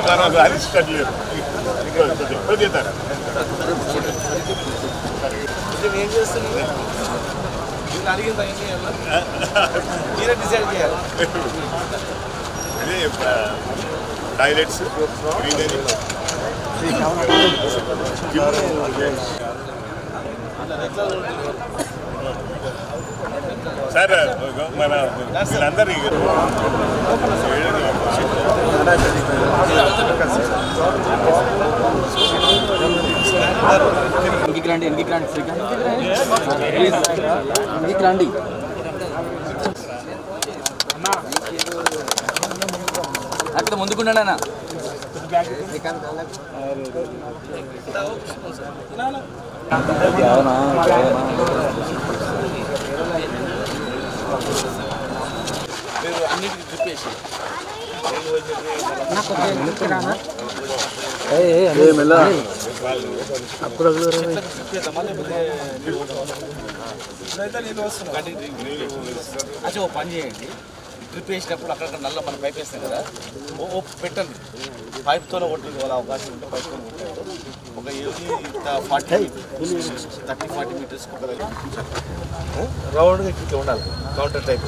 మనం అరిస్టట్ లేదు ఎప్పుడు ఏం చేస్తున్నావు అడిగింది మీరే డిసైడ్ చేయాలి టాయిలెట్స్ గ్రీనరీ సార్ మన వీళ్ళందరూ ఇంటికి రండి ఇంటికి రండి ప్లీజ్ ఇంటికి రండి అక్కడ ముందుకుండండి అన్న. మీరు అన్నిటికీ అచ్చా ఓ పని చేయండి ట్రిప్ వేసినప్పుడు అక్కడక్కడ నల్ల మనం పైప్ వేస్తాం కదా ఓ ఓ పెట్టండి పైప్తో వాళ్ళ అవకాశం ఉంటే పైప్తో ఒక ఫార్టీ థర్టీ ఫార్టీ మీటర్స్ రౌండ్గా ఇట్లా ఉండాలి. కౌంటర్ టైప్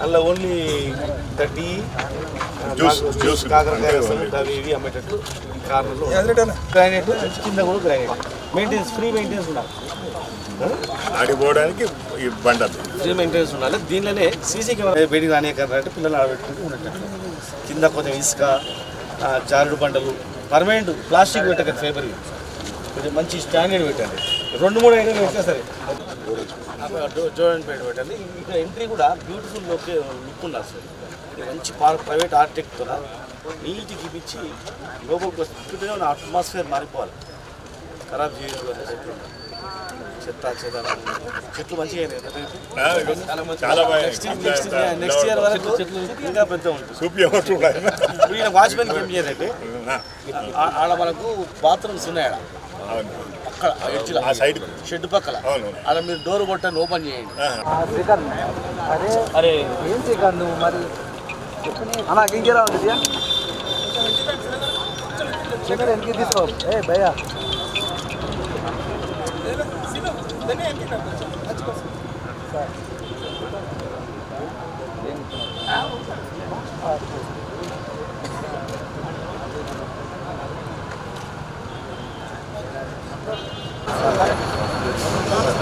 అందులో ఓన్లీ థర్టీ కాకరకాయ అవి ఇవి అమ్మేటట్టు. కార్నర్లో. గ్రానైట్ కింద కూడా గ్రానైట్ మెయింటెనెన్స్ ఫ్రీ మెయింటెనెన్స్ ఉండాలి. ఆడిపోవడానికి ఈ బండలు ఫ్రీ మెయింటెనెన్స్ ఉండాలి. దీనిలోనే సీసీ కెమెరా బయటికి రానియకంటే పిల్లలు ఆడబెట్టుకుంటూ కింద కొంచెం ఇసుక జారుడు బండలు పర్మనెంట్ ప్లాస్టిక్ పెట్టకండి ఫేబర్ కొంచెం మంచి స్టాండర్డ్ పెట్టండి. రెండు మూడు ఐటమ్ పెట్టినా సరే. జోడెంట్ పెయింట్ పెట్టండి. ఇక్కడ ఎంట్రీ కూడా బ్యూటిఫుల్ లుక్ లుక్ సార్ ఇది మంచి ప్రైవేట్ ఆర్కిటెక్ట్తో నీట్గా ఇప్పించి లోపలికి వస్తుంటే ఉన్న అట్మాస్ఫియర్ మారిపోవాలి. ఖరాబ్ చేయడం చెట్లు చెత్త చెట్లు మంచిగా నెక్స్ట్ ఇయర్ వరకు చెట్లు ఇంకా పెద్ద ఉంటుంది. వాచ్మెన్కి ఏం చేయాలంటే ఆడ మనకు బాత్రూమ్స్ ఉన్నాయి? ఆడ అక్కడ ఎడ్జ్లో ఆ సైడ్ షెడ్ పక్కల. ఆడ మీరు డోర్ కొట్టండి ఓపెన్ చేయండి. అరే అరే. ఏం శ్రీకాంత్ నువ్వు మరి? అన్న ఉంది చికెన్ వెనక్కి తీసుకో. ఏ భయ్యా.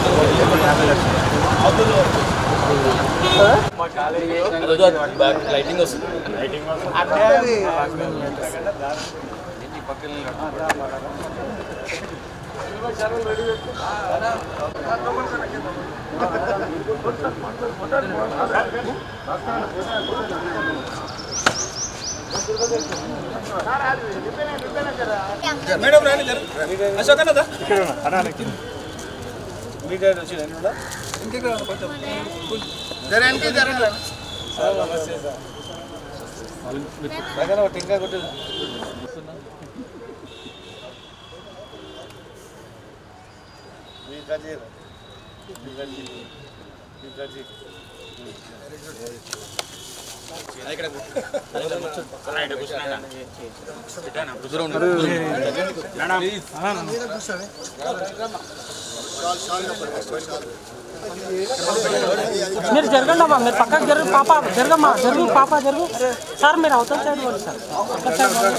నుంచి ఏమని చేయాలి ఇది వేస్ట్ లైటింగ్ వస్తుంది మీడియా వచ్చి నేను కూడా దగ్గర ఒక టెంకాయ కొట్టు మీరు కట్ చేయరా మీరు కట్ చేయి. మీరు కట్ చేయి. మీరు జరగండి అమ్మా మీరు పక్కకు జరుగు పాప జరగమ్మా జరుగు పాప జరుగు సార్ మీరు అవతల సైడ్ పోండి సార్ అవతల సైడ్ పోండి.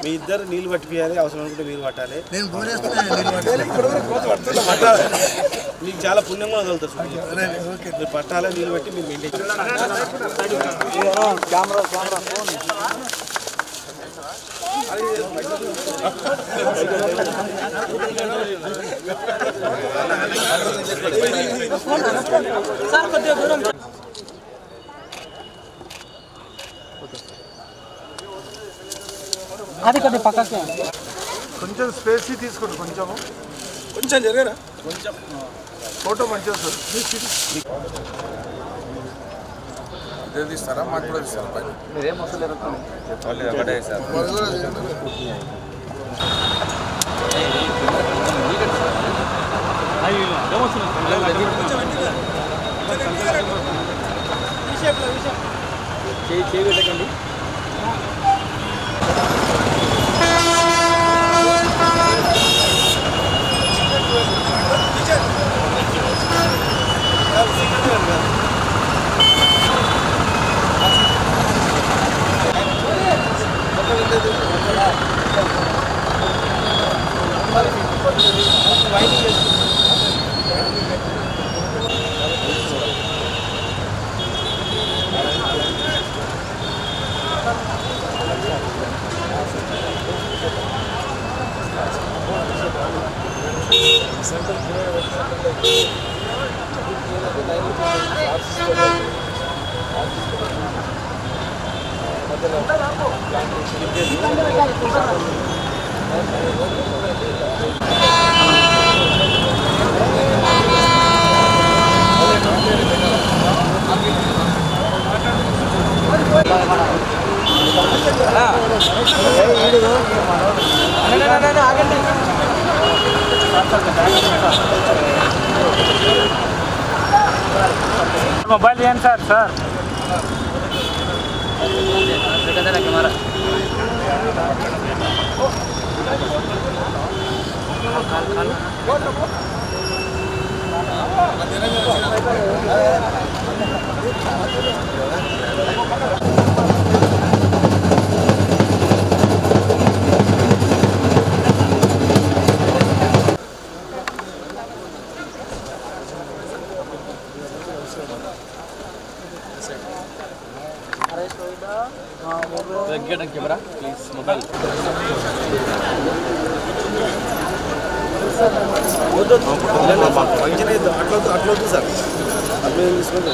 మీ ఇద్దరు నీళ్ళు పట్టిపోయాలి అవసరం అనుకుంటే మీరు పట్టాలి. మీకు చాలా పుణ్యం కూడా వదులుతారు మీరు పట్టాలి నీళ్ళు పెట్టి మీరు maintain camera camera phone sir కొద్దిగా దూరం అది కొద్దిగా పక్కకి కొంచెం స్పేస్ తీసుకోండి కొంచెము. కొంచెం జరగరా ఫోటో మంచిగా వస్తుంది. మీరేం వస్తలు ఎరుగుతుంది చేయి చేయి పెట్టకండి. सेंटर पूरा ಮೊಬೈಲ್ ಏನು ಸರ್ ಸರ್ మొబైల్ చేయండి sir sir camera camera function అయితే అట్లా వద్దు, అట్లా వద్దు సార్ అట్లా ఏం తీసుకుంటే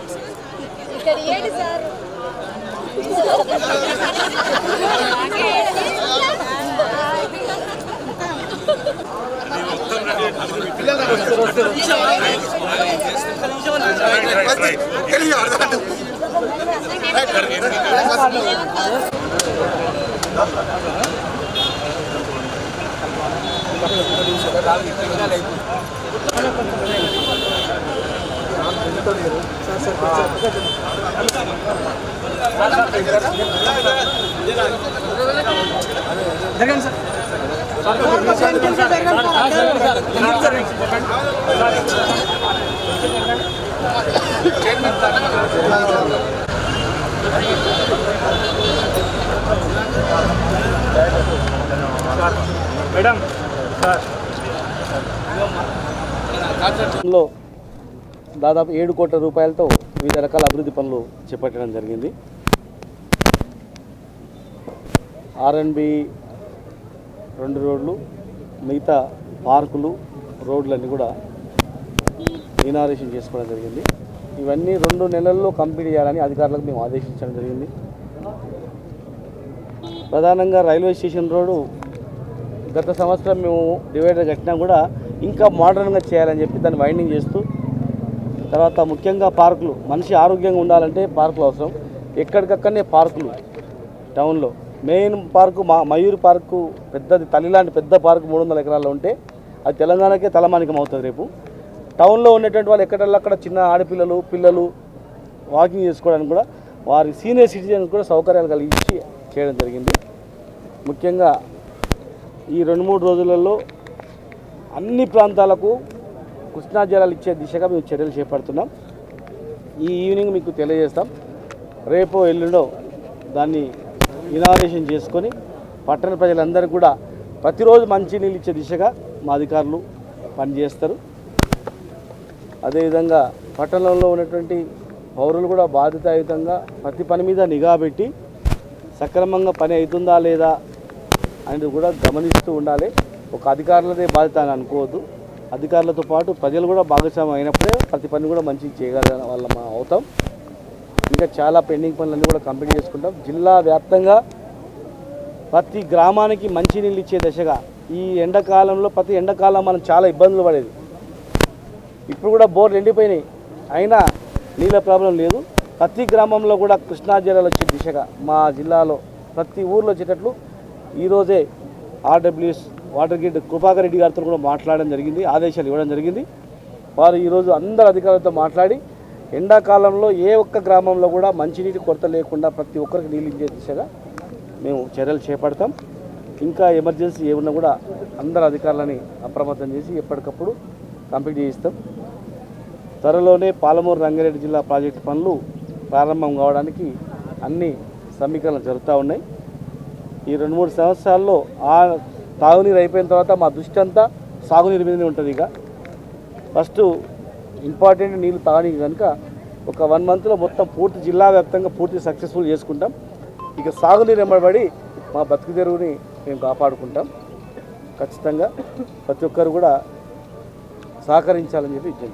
करिए सर डाल हाँ। ఏడు సార్ మేడం లో దాదాపు ఏడు కోట్ల రూపాయలతో వివిధ రకాల అభివృద్ధి పనులు చేపట్టడం జరిగింది. ఆర్ఎన్బి రెండు రోడ్లు మిగతా పార్కులు రోడ్లన్నీ కూడా ఇనారేషన్ చేసుకోవడం జరిగింది. ఇవన్నీ రెండు నెలల్లో కంప్లీట్ చేయాలని అధికారులకు మేము ఆదేశించడం జరిగింది. ప్రధానంగా రైల్వే స్టేషన్ రోడ్డు గత సంవత్సరం మేము డివైడర్ కట్టినా కూడా ఇంకా మోడర్న్గా చేయాలని చెప్పి దాన్ని వైండింగ్ చేస్తూ తర్వాత ముఖ్యంగా పార్కులు. మనిషి ఆరోగ్యంగా ఉండాలంటే పార్కులు అవసరం. ఎక్కడికక్కడనే పార్కులు టౌన్లో. మెయిన్ పార్కు మా మయూర్ పార్కు పెద్దది తల్లిలాంటి పెద్ద పార్కు మూడు వందల ఎకరాల్లో ఉంటే అది తెలంగాణకే తలమానికం అవుతుంది రేపు. టౌన్లో ఉన్నటువంటి వాళ్ళు ఎక్కడక్కడ చిన్న ఆడపిల్లలు పిల్లలు వాకింగ్ చేసుకోవడానికి కూడా వారి సీనియర్ సిటిజన్స్ కూడా సౌకర్యాలు కలిగించి చేయడం జరిగింది. ముఖ్యంగా ఈ రెండు మూడు రోజులలో అన్ని ప్రాంతాలకు కృష్ణా జలాలు ఇచ్చే దిశగా మేము చర్యలు చేపడుతున్నాం. ఈ ఈవినింగ్ మీకు తెలియజేస్తాం. రేపో ఎల్లుండో దాన్ని ఇనాగ్రేషన్ చేసుకొని పట్టణ ప్రజలందరూ కూడా ప్రతిరోజు మంచి నీళ్ళు ఇచ్చే దిశగా మా అధికారులు పనిచేస్తారు. అదేవిధంగా పట్టణంలో ఉన్నటువంటి పౌరులు కూడా బాధ్యతాయుతంగా ప్రతి పని మీద నిఘా పెట్టి సక్రమంగా పని అవుతుందా లేదా అనేది కూడా గమనిస్తూ ఉండాలి. ఒక అధికారులదే బాధ్యత అని అనుకోవద్దు. అధికారులతో పాటు ప్రజలు కూడా భాగస్వామ్యం అయినప్పుడే ప్రతి పని కూడా మంచి చేయగల వాళ్ళ మా అవుతాం. ఇంకా చాలా పెండింగ్ పనులన్నీ కూడా కంప్లీట్ చేసుకుంటాం. జిల్లా వ్యాప్తంగా ప్రతి గ్రామానికి మంచినీళ్ళు ఇచ్చే దశగా ఈ ఎండాకాలంలో ప్రతి ఎండాకాలం మనం చాలా ఇబ్బందులు పడేది. ఇప్పుడు కూడా బోర్లు ఎండిపోయినాయి. అయినా నీళ్ళ ప్రాబ్లం లేదు. ప్రతి గ్రామంలో కూడా కృష్ణా జిల్లాలో వచ్చే దిశగా మా జిల్లాలో ప్రతి ఊర్లో వచ్చేటట్లు ఈరోజే RWS water grid Kripakar Reddy గారితో కూడా మాట్లాడడం జరిగింది ఆదేశాలు ఇవ్వడం జరిగింది. వారు ఈరోజు అందరు అధికారులతో మాట్లాడి ఎండాకాలంలో ఏ ఒక్క గ్రామంలో కూడా మంచినీటి కొరత లేకుండా ప్రతి ఒక్కరికి నీళ్ళు ఇచ్చే దిశగా మేము చర్యలు చేపడతాం. ఇంకా ఎమర్జెన్సీ ఏమన్నా కూడా అందరు అధికారులని అప్రమత్తం చేసి ఎప్పటికప్పుడు కంప్లీట్ చేయిస్తాం. త్వరలోనే పాలమూరు రంగారెడ్డి జిల్లా ప్రాజెక్టు పనులు ప్రారంభం కావడానికి అన్ని సమీకరణలు జరుగుతూ ఉన్నాయి. ఈ రెండు మూడు సంవత్సరాల్లో ఆ తాగునీరు అయిపోయిన తర్వాత మా దృష్టి అంతా సాగునీరు మీదనే ఉంటుంది ఇక. ఫస్ట్ ఇంపార్టెంట్ నీళ్ళు తాగడానికి కనుక ఒక వన్ మంత్లో మొత్తం పూర్తి జిల్లా వ్యాప్తంగా పూర్తి సక్సెస్ఫుల్ చేసుకుంటాం. ఇక సాగునీరు ఎంబడబడి మా బతుకు తెరువుని మేము కాపాడుకుంటాం. ఖచ్చితంగా ప్రతి ఒక్కరు కూడా సహకరించాలని చెప్పి ఇచ్చింది